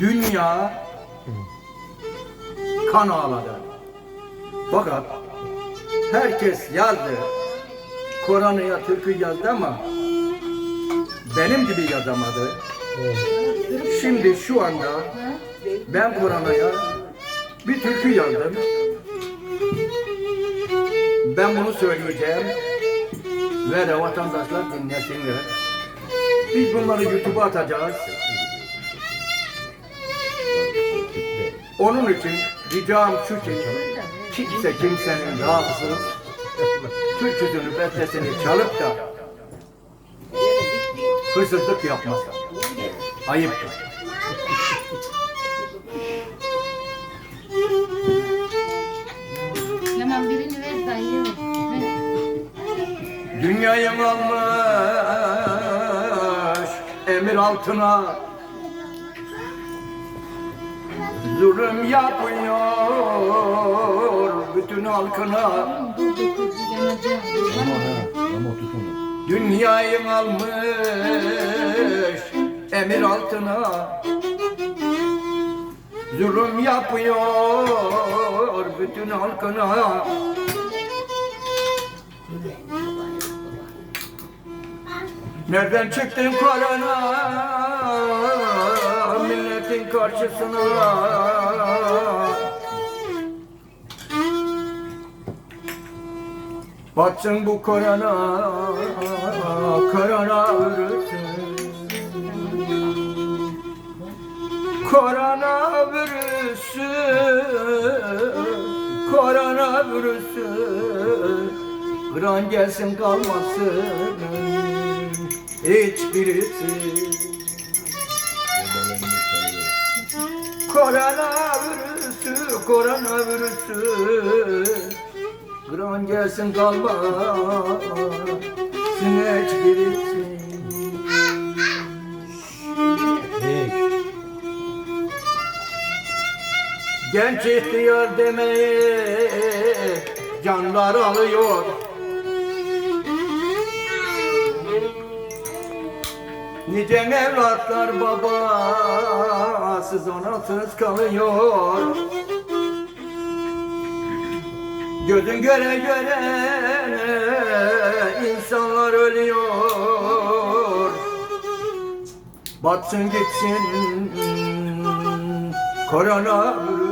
Dünya kan ağladı. Fakat herkes yazdı. Korana'ya türkü yazdı ama benim gibi yazamadı. Şimdi şu anda ben Korana'ya bir türkü yazdım. Ben bunu söyleyeceğim ve de vatandaşlar dinlesinler. Biz bunları YouTube'a atacağız. Onun için ricam şu ki kimse kimsenin rahatsız türküsünü, bestesini çalıp da hırsızlık yapmasın. Ayıptır. Yaman birini ver dayı. Dünyayı almış emir altına Zulüm yapıyor bütün halkına. Dünyayı almış emir altına. Zulüm yapıyor bütün halkına. Nereden çıktın korona milletin karşısına. Batsın bu korona korona virüsü. Korona virüsü Korona virüsü. Kıran gelsin kalmasın Hiçbirisi Koronavirüsü, koronavirüsü. Kıran gelsin kalmasın hiçbirisi Genç ihtiyar demeye canlar alıyor. Nice evlatlar babasız anasız kalıyor. Gözün göre göre insanlar ölüyor. Batsın gitsin koronavirüs